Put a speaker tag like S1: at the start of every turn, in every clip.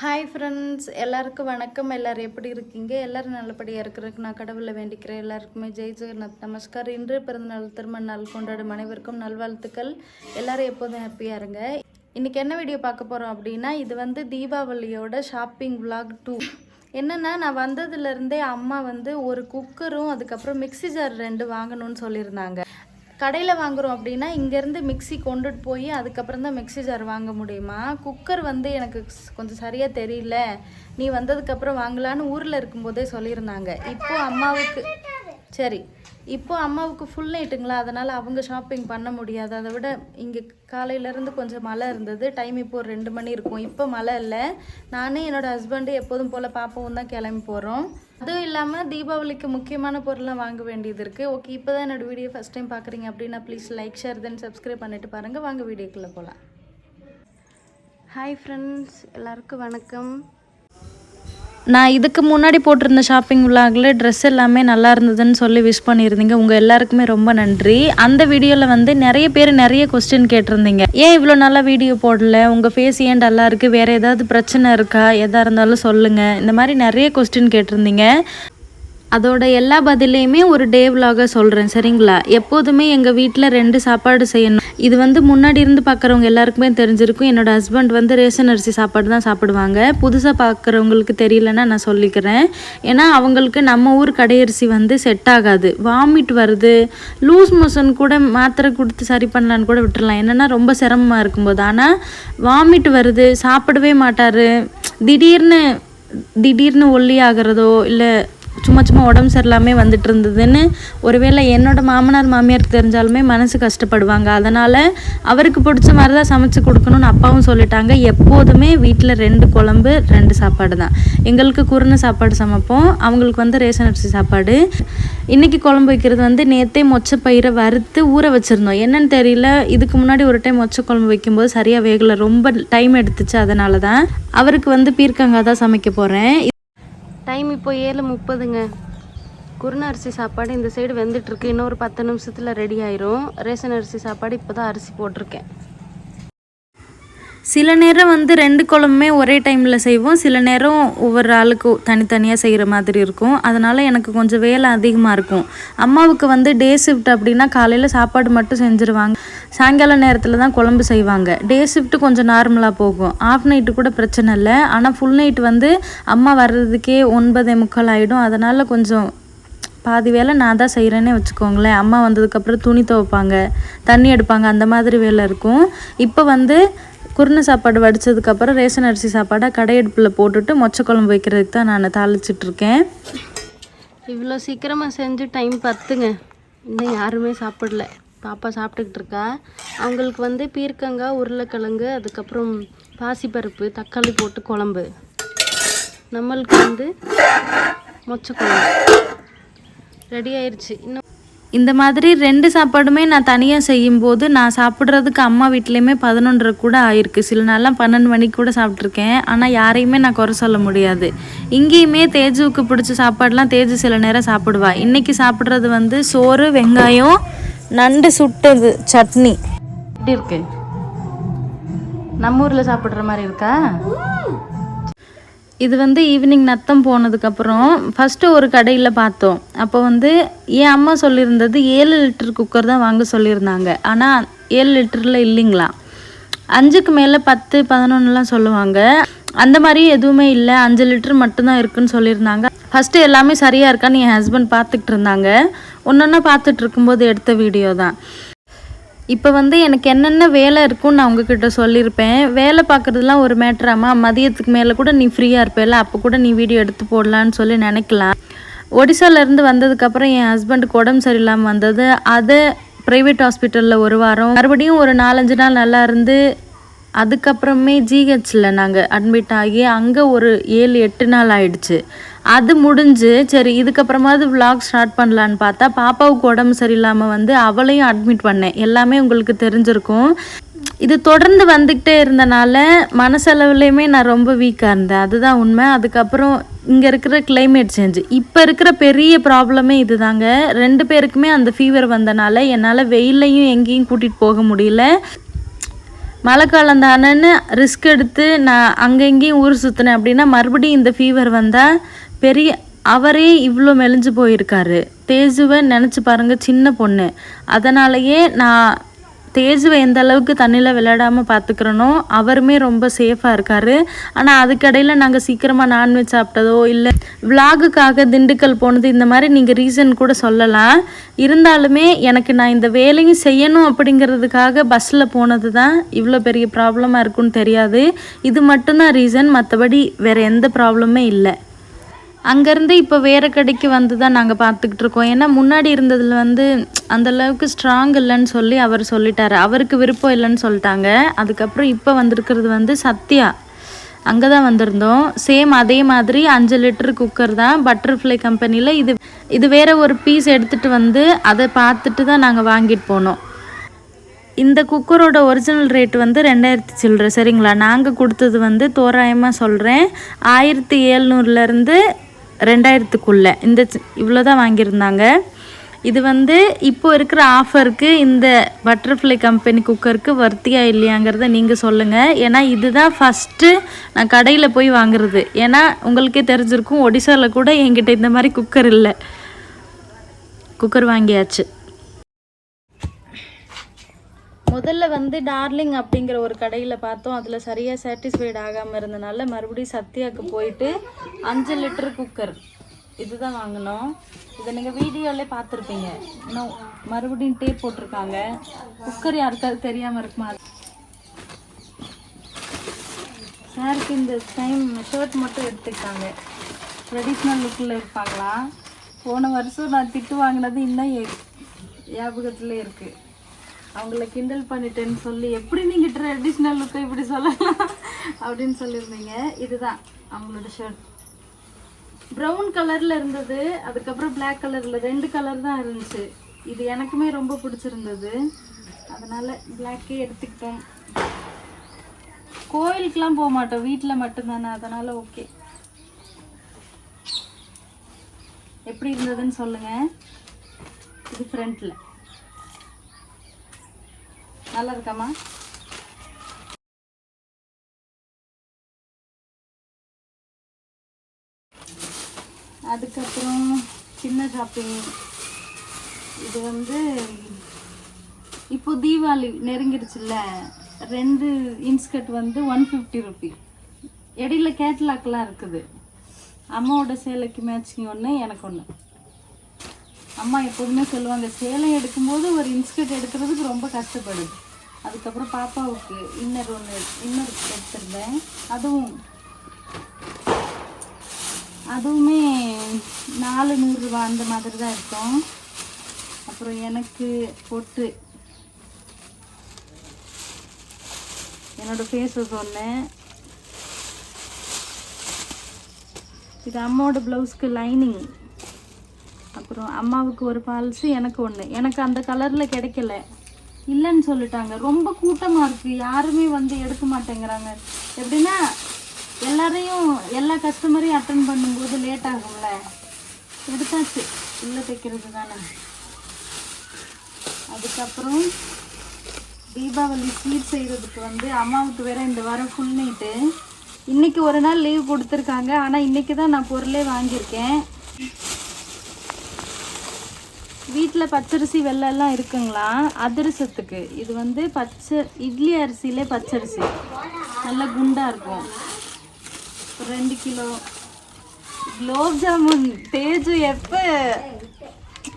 S1: Hi friends எல்லாருக்கும் வணக்கம். எல்லோரும் எப்படி இருக்கீங்க? எல்லோரும் நல்லபடியாக இருக்கிறதுக்கு நான் கடவுளை வேண்டிக்கிறேன். எல்லாருக்குமே ஜெய் ஜெகநாத் நமஸ்கார். இன்று பிறந்தநாள் திருமண நாள் கொண்டாடும் அனைவருக்கும் நல்வாழ்த்துக்கள். எல்லோரும் எப்போதும் ஹாப்பியாக இருங்க. இன்றைக்கி என்ன வீடியோ பார்க்க போகிறோம் அப்படின்னா இது வந்து தீபாவளியோட ஷாப்பிங் vlog டூ என்னென்னா நான் வந்ததுலேருந்தே அம்மா வந்து ஒரு குக்கரும் அதுக்கப்புறம் மிக்ஸி ஜார் ரெண்டு வாங்கணும்னு சொல்லியிருந்தாங்க. கடையில் வாங்குறோம் அப்படின்னா இங்கேருந்து மிக்ஸி கொண்டுட்டு போய் அதுக்கப்புறம் தான் மிக்ஸி ஜார் வாங்க முடியுமா? குக்கர் வந்து எனக்கு கொஞ்சம் சரியாக தெரியல. நீ வந்ததுக்கப்புறம் வாங்கலான்னு ஊரில் இருக்கும்போதே சொல்லியிருந்தாங்க. இப்போ அம்மாவுக்கு சரி இப்போ அம்மாவுக்கு ஃபுல் நைட்டுங்களா அதனால் அவங்க ஷாப்பிங் பண்ண முடியாது. அதை விட இங்கே காலையிலேருந்து கொஞ்சம் மழை இருந்தது. டைம் இப்போ ஒரு ரெண்டு மணி இருக்கும். இப்போ மழை இல்லை. நானே என்னோட ஹஸ்பண்டு எப்போதும் போல் பாப்பாவும் தான் கிளம்பி போகிறோம் அதுவும் இல்லாமல் தீபாவளிக்கு முக்கியமான பொருளாக வாங்க வேண்டியது இருக்குது ஓகே இப்போ தான் என்னோட வீடியோ ஃபஸ்ட் டைம் பார்க்குறீங்க அப்படின்னா please like share then subscribe பண்ணிட்டு பாருங்கள் வாங்க வீடியோக்குள்ளே போகலாம் ஹாய் ஃப்ரெண்ட்ஸ் எல்லாருக்கும் வணக்கம். நான் இதுக்கு முன்னாடி போட்டிருந்த ஷாப்பிங் விலாகில் ட்ரெஸ் எல்லாமே நல்லா இருந்ததுன்னு சொல்லி விஷ் பண்ணியிருந்தீங்க. உங்கள் எல்லாருக்குமே ரொம்ப நன்றி. அந்த வீடியோவில் வந்து நிறைய பேர் நிறைய கொஸ்டின் கேட்டிருந்தீங்க. ஏன் இவ்வளோ நல்லா வீடியோ போடல? உங்கள் ஃபேஸ் ஏன் நல்லா இருக்குது வேறு ஏதாவது பிரச்சனை இருக்கா? எதாக இருந்தாலும் சொல்லுங்கள் இந்த மாதிரி நிறைய கொஸ்டின் கேட்டிருந்தீங்க. அதோட எல்லா பதிலையுமே ஒரு டே விலாக சொல்கிறேன் சரிங்களா? எப்போதுமே எங்கள் வீட்டில் ரெண்டு சாப்பாடு செய்யணும். இது வந்து முன்னாடி இருந்து பார்க்குறவங்க எல்லாருக்குமே தெரிஞ்சிருக்கும். என்னோட ஹஸ்பண்ட் வந்து ரேஷன் அரிசி சாப்பாடு தான் சாப்பிடுவாங்க. புதுசாக பார்க்குறவங்களுக்கு தெரியலன்னா நான் சொல்லிக்கிறேன். ஏன்னா அவங்களுக்கு நம்ம ஊர் கடையரிசி வந்து செட் ஆகாது. வாமிட் வருது. லூஸ் மோஷன் கூட மாத்திரை கொடுத்து சரி பண்ணலான்னு கூட விட்டுறலாம். என்னென்னா ரொம்ப சிரமமாக இருக்கும்போது. ஆனால் வாமிட் வருது. சாப்பிடவே மாட்டார். திடீர்னு திடீர்னு ஒல்லி ஆகிறதோ இல்லை சும்மா சும்மா உடம்பு சரியில்லாமே வந்துட்டு இருந்ததுன்னு ஒருவேளை என்னோட மாமனார் மாமியார் தெரிஞ்சாலுமே மனசு கஷ்டப்படுவாங்க. அதனால் அவருக்கு பிடிச்ச மாதிரி தான் சமைச்சு கொடுக்கணும்னு அப்பாவும் சொல்லிட்டாங்க. எப்போதுமே வீட்டில் ரெண்டு குழம்பு ரெண்டு சாப்பாடு தான். எங்களுக்கு குறுன சாப்பாடு சமைப்போம். அவங்களுக்கு வந்து ரேஷன் அரிசி சாப்பாடு. இன்றைக்கி குழம்பு வைக்கிறது வந்து நேற்றே மொச்சை பயிரை வறுத்து ஊற வச்சுருந்தோம். என்னன்னு தெரியல. இதுக்கு முன்னாடி ஒரு டைம் மொச்சை குழம்பு வைக்கும்போது சரியாக வேகலை. ரொம்ப டைம் எடுத்துச்சு. அதனால தான் அவருக்கு வந்து பீர்க்கங்காய் தான் சமைக்க போகிறேன் டைம் இப்போ ஏழு முப்பதுங்க. குருண அரிசி சாப்பாடு இந்த சைடு வெந்துட்டுருக்கு. இன்னொரு பத்து நிமிஷத்தில் ரெடி ஆயிரும். ரேஷன் அரிசி சாப்பாடு இப்போ தான் அரிசி போட்டிருக்கேன். சில நேரம் வந்து ரெண்டு குழம்புமே ஒரே டைமில் செய்வோம். சில நேரம் ஒவ்வொரு ஆளுக்கு தனித்தனியாக செய்கிற மாதிரி இருக்கும். அதனால் எனக்கு கொஞ்சம் வேலை அதிகமாக இருக்கும். அம்மாவுக்கு வந்து டே ஷிஃப்ட் அப்படின்னா காலையில் சாப்பாடு மட்டும் செஞ்சுருவாங்க. சாயங்கால நேரத்தில் தான் குழம்பு செய்வாங்க. டே ஷிஃப்ட்டு கொஞ்சம் நார்மலாக போகும். ஆஃப் நைட்டு கூட பிரச்சனை இல்லை. ஆனால் ஃபுல் நைட் வந்து அம்மா வர்றதுக்கே ஒன்பதே முக்கால் ஆகிடும் அதனால் கொஞ்சம் பாதி வேலை நான் தான் செய்கிறேன்னே வச்சுக்கோங்களேன். அம்மா வந்ததுக்கப்புறம் துணி துவைப்பாங்க தண்ணி எடுப்பாங்க அந்த மாதிரி வேலை இருக்கும். இப்போ வந்து குருணை சாப்பாடு வடித்ததுக்கப்புறம் ரேஷன் அரிசி சாப்பாடை கடையெடுப்பில் போட்டுட்டு மொச்சை குழம்பு வைக்கிறதுக்கு தான் நான் தாளிச்சிட்ருக்கேன் இவ்வளோ சீக்கிரமாக செஞ்சு டைம் பத்துங்க. இன்னும் யாருமே சாப்பிடல. பாப்பா சாப்பிட்டுக்கிட்டு இருக்கா. அவங்களுக்கு வந்து பீர்க்கங்காய் உருளைக்கிழங்கு அதுக்கப்புறம் பாசிப்பருப்பு தக்காளி போட்டு குழம்பு. நம்மளுக்கு வந்து மொச்சக்குழம்பு ரெடி ஆயிடுச்சு இன்னும் இந்த மாதிரி ரெண்டு சாப்பாடுமே நான் தனியாக செய்யும்போது நான் சாப்பிட்றதுக்கு அம்மா வீட்லேயுமே பதினொன்றரை கூட ஆயிருக்கு. சில நாளாக பன்னெண்டு மணிக்கு கூட சாப்பிட்ருக்கேன் ஆனால் யாரையுமே நான் குறை சொல்ல முடியாது. இங்கேயுமே தேஜுவுக்கு பிடிச்ச சாப்பாடுலாம் தேஜு சில நேரம் சாப்பிடுவா. இன்னைக்கு சாப்பிட்றது வந்து சோறு வெங்காயம் நண்டு சுட்டது சட்னி. எப்படி இருக்கு? நம்ம ஊரில் சாப்பிட்ற மாதிரி இருக்கா? இது வந்து ஈவினிங் நத்தம் போனதுக்கப்புறம் ஃபஸ்ட்டு ஒரு கடையில் பார்த்தோம். அப்போ வந்து என் அம்மா சொல்லியிருந்தது ஏழு லிட்டர் குக்கர் தான் வாங்க சொல்லியிருந்தாங்க. ஆனால் ஏழு லிட்டரில் இல்லைங்களா? அஞ்சுக்கு மேலே பத்து பதினொன்றுலாம் சொல்லுவாங்க. அந்த மாதிரி எதுவுமே இல்லை. அஞ்சு லிட்டர் மட்டும்தான் இருக்குன்னு சொல்லியிருந்தாங்க. ஃபஸ்ட்டு எல்லாமே சரியாக இருக்கான்னு என் ஹஸ்பண்ட் பார்த்துக்கிட்டு இருந்தாங்க. ஒன்றொன்னா பார்த்துட்டு இருக்கும்போது எடுத்த வீடியோ தான். இப்போ வந்து எனக்கு என்னென்ன வேலை இருக்கும்னு நான் உங்ககிட்ட சொல்லியிருப்பேன். வேலை பார்க்குறதுலாம் ஒரு மேட்ராமா மதியத்துக்கு மேலே கூட நீ ஃப்ரீயாக இருப்பேல அப்போ கூட நீ வீடியோ எடுத்து போடலான்னு சொல்லி நினைக்கலாம். ஒடிசாலேருந்து வந்ததுக்கப்புறம் என் ஹஸ்பண்டுக்கு உடம்பு சரியில்லாமல் வந்தது. அதை ப்ரைவேட் ஹாஸ்பிட்டலில் ஒரு வாரம். மறுபடியும் ஒரு நாலஞ்சு நாள் நல்லா இருந்து அதுக்கப்புறமே ஜிஹெச்சில் நாங்கள் அட்மிட் ஆகி அங்கே ஒரு ஏழு எட்டு நாள் ஆயிடுச்சு. அது முடிஞ்சு சரி இதுக்கப்புறமாவது vlog ஸ்டார்ட் பண்ணலான்னு பார்த்தா பாப்பாவுக்கு உடம்பு சரியில்லாமல் வந்து அவளையும் அட்மிட் பண்ணேன். எல்லாமே உங்களுக்கு தெரிஞ்சிருக்கும். இது தொடர்ந்து வந்துக்கிட்டே இருந்தனால மனசளவுலையுமே நான் ரொம்ப வீக்காக இருந்தேன். அதுதான் உண்மை. அதுக்கப்புறம் இங்கே இருக்கிற கிளைமேட் சேஞ்ச் இப்போ இருக்கிற பெரிய ப்ராப்ளமே இதுதாங்க. ரெண்டு பேருக்குமே அந்த ஃபீவர் வந்தனால என்னால் வெயில்லையும் எங்கேயும் கூட்டிகிட்டு போக முடியல. மழை காலம் தானேன்னு ரிஸ்க் எடுத்து நான் அங்கே இங்கேயும் ஊர் சுற்றினேன் அப்படின்னா மறுபடியும் இந்த ஃபீவர் வந்தால் பெரிய அவரே இவ்வளோ மெலிஞ்சு போயிருக்காரு. தேஜுவை நினச்சி பாருங்கள் சின்ன பொண்ணு. அதனாலயே நான் தேஜுவை எந்த அளவுக்கு தண்ணியில் விளையாடாமல் பார்த்துக்கிறனோ அவருமே ரொம்ப சேஃபாக இருக்கார். ஆனால் அதுக்கடையில் நாங்கள் சீக்கிரமாக நான்வெஜ் சாப்பிட்டதோ இல்லை விலாகுக்காக திண்டுக்கல் போனது இந்த மாதிரி நீங்கள் ரீசன் கூட சொல்லலாம். இருந்தாலுமே எனக்கு நான் இந்த வேலையும் செய்யணும் அப்படிங்கிறதுக்காக பஸ்ஸில் போனது தான் இவ்வளோ பெரிய ப்ராப்ளமாக இருக்குன்னு தெரியாது. இது மட்டும்தான் ரீசன் மற்றபடி வேறு எந்த ப்ராப்ளமே இல்லை. அங்கேருந்து இப்போ வேறு கடைக்கு வந்து தான் நாங்கள் பார்த்துக்கிட்டு இருக்கோம். ஏன்னா முன்னாடி இருந்ததில் வந்து அந்த அளவுக்கு ஸ்ட்ராங் இல்லைன்னு சொல்லி அவர் சொல்லிட்டார். அவருக்கு விருப்பம் இல்லைன்னு சொல்லிட்டாங்க. அதுக்கப்புறம் இப்போ வந்திருக்கிறது வந்து சத்யா. அங்கே தான் வந்திருந்தோம். சேம் அதே மாதிரி அஞ்சு லிட்டர் குக்கர் தான் பட்டர்ஃப்ளை கம்பெனியில் இது இது வேறு ஒரு பீஸ் எடுத்துகிட்டு வந்து அதை பார்த்துட்டு தான் நாங்கள் வாங்கிட்டு போனோம். இந்த குக்கரோட ஒரிஜினல் ரேட் வந்து ரெண்டாயிரத்தி சில்லற சரிங்களா? நாங்கள் கொடுத்தது வந்து தோராயமாக சொல்கிறேன் ஆயிரத்தி ஏழ்நூறுலேருந்து ரெண்டாயிரத்துக்குள்ளே. இந்த இவ்வளோ தான் வாங்கியிருந்தாங்க. இது வந்து இப்போ இருக்கிற ஆஃபருக்கு இந்த பட்டர்ஃப்ளை கம்பெனி குக்கருக்கு வர்த்தியா இல்லையாங்கிறத நீங்கள் சொல்லுங்கள் ஏன்னா இதுதான் ஃபஸ்ட்டு நான் கடையில் போய் வாங்குறது. ஏன்னா உங்களுக்கே தெரிஞ்சிருக்கும் ஒடிசாவில் கூட என்கிட்ட இந்த மாதிரி குக்கர் இல்லை. குக்கர் வாங்கியாச்சு. முதல்ல வந்து டார்லிங் அப்படிங்கிற ஒரு கடையில் பார்த்தோம். அதில் சரியாக சாட்டிஸ்ஃபைட் ஆகாமல் இருந்தனால மறுபடியும் சத்யாவுக்கு போயிட்டு அஞ்சு லிட்டர் குக்கர். இதுதான் வாங்கினோம். இதை நீங்கள் வீடியோவிலே பார்த்துருப்பீங்க. இன்னும் மறுபடியும் டேப் போட்டிருக்காங்க. குக்கர் யாருக்காவது தெரியாமல் இருக்குமா? சாருக்கு இந்த டைம் ஷர்ட் மட்டும் எடுத்துக்கிட்டாங்க. ட்ரெடிஷ்னல் லுக்கில் இருப்பாங்களா? போன வருஷம் நான் திட்டு வாங்கினது இன்னும் எ- இருக்குது அவங்கள கிண்டல் பண்ணிட்டேன்னு சொல்லி எப்படி நீங்கள் ட்ரெடிஷ்னல் லுக்கை இப்படி சொல்லலாம் அப்படின்னு சொல்லியிருந்தீங்க. இதுதான் அவங்களோட ஷர்ட் ப்ரௌன் கலரில் இருந்தது அதுக்கப்புறம் பிளாக் கலரில் ரெண்டு கலர் தான் இருந்துச்சு. இது எனக்குமே ரொம்ப பிடிச்சிருந்தது. அதனால் பிளாக்கே எடுத்துக்கிட்டோம் கோயிலுக்கெலாம் போக மாட்டோம் வீட்டில் மட்டும்தானே அதனால் ஓகே எப்படி இருந்ததுன்னு சொல்லுங்கள் இது ஃப்ரண்ட்டில் நல்லா இருக்காமா அதுக்கப்புறம் சின்ன ஷாப்பிங் இது வந்து இப்போ தீபாவளி நெருங்கிடுச்சுல்ல ரெண்டு இன்ஸ்கர்ட் வந்து ஒன் ஃபிஃப்டி ருபி இடையில கேட்லாக்லாம் இருக்குது. அம்மாவோட சேலைக்கு மேட்சிங் ஒன்று எனக்கு ஒன்று அம்மா எப்போதுமே சொல்லுவாங்க சேலை எடுக்கும்போது ஒரு இன்ஸ்கர்ட் எடுக்கிறதுக்கு ரொம்ப கஷ்டப்படுது. அதுக்கப்புறம் பாப்பாவுக்கு இன்னர் ஒன்று இன்னர் எடுத்திருந்தேன். அதுவும் அதுவுமே நாலு நூறுரூவா அந்த மாதிரி தான் இருக்கும். அப்புறம் எனக்கு பொட்டு. என்னோடய ஃபேஸஸ் ஒன்று இது அம்மாவோட ப்ளவுஸ்க்கு லைனிங் அப்புறம் அம்மாவுக்கு ஒரு பால்ஸு எனக்கு ஒன்று எனக்கு அந்த கலரில் கிடைக்கல. இல்லைன்னு சொல்லிட்டாங்க. ரொம்ப கூட்டமாக இருக்குது யாருமே வந்து எடுக்க மாட்டேங்கிறாங்க. எப்படின்னா எல்லாரையும் எல்லா கஸ்டமரையும் அட்டன் பண்ணும்போது லேட் ஆகும்ல. எடுத்தாச்சு. உள்ளே தைக்கிறது தானே. அதுக்கப்புறம் தீபாவளி ஸ்வீட் செய்கிறதுக்கு வந்து அம்மாவுக்கு வேற இந்த வாரம் ஃபுல் நைட்டு இன்றைக்கி ஒரு நாள் லீவ் கொடுத்துருக்காங்க. ஆனால் இன்றைக்கி தான் நான் பொருளே வாங்கியிருக்கேன். வீட்டில் பச்சரிசி வெள்ளெல்லாம் இருக்குங்களா? அதிரசத்துக்கு. இது வந்து பச்சை இட்லி அரிசியிலே பச்சரிசி. நல்லா குண்டாக இருக்கும். ரெண்டு கிலோ. குலோப் ஜாமுன். தேஜு எப்போ?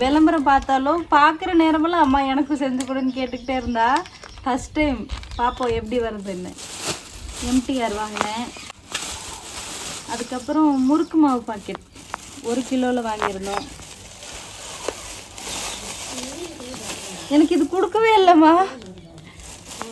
S1: விளம்பரம் பார்த்தாலும் பார்க்குற நேரமெல்லாம் அம்மா எனக்கு செஞ்சு கொடுன்னு கேட்டுக்கிட்டே இருந்தா ஃபஸ்ட் டைம் பார்ப்போம் எப்படி வருதுன்னு. எம்டிஆர் வாங்கினேன். அதுக்கப்புறம் முறுக்கு மாவு பாக்கெட் ஒரு கிலோவில் வாங்கியிருந்தோம். எனக்கு இது கொடுக்கவே இல்லைம்மா.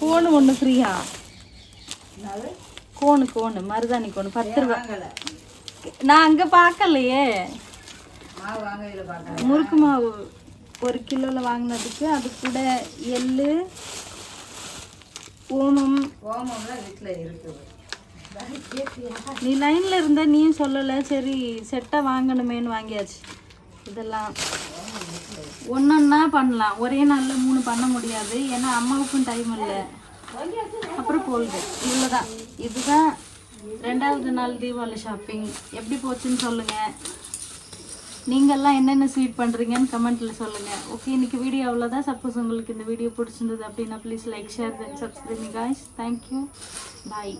S1: கோனு ஒன்று ஃப்ரீயா கோனு கோனு மருதாணி கோனு பத்து ரூபா. நான் அங்கே பார்க்கலையே. முறுக்கு மாவு ஒரு கிலோவில் வாங்கினதுக்கு அது கூட எள்ளு ஓமம். நீ லைனில் இருந்த நீயும் சொல்லலை. சரி செட்டை வாங்கணுமேன்னு வாங்கியாச்சு. இதெல்லாம் ஒன்றொன்னா பண்ணலாம். ஒரே நாளில் மூணு பண்ண முடியாது. ஏன்னா அம்மாவுக்கும் டைம் இல்லை. அப்புறம் கோல்கேட் இவ்வளோதான் இதுதான் ரெண்டாவது நாள் தீபாவளி ஷாப்பிங் எப்படி போச்சுன்னு சொல்லுங்கள் நீங்கள்லாம் என்னென்ன ஸ்வீட் பண்ணுறீங்கன்னு கமெண்ட்டில் சொல்லுங்கள் ஓகே இன்னைக்கு வீடியோ அவ்வளோதான் சப்போஸ் உங்களுக்கு இந்த வீடியோ பிடிச்சிருந்தது அப்படின்னா please like share then subscribing guys thank you bye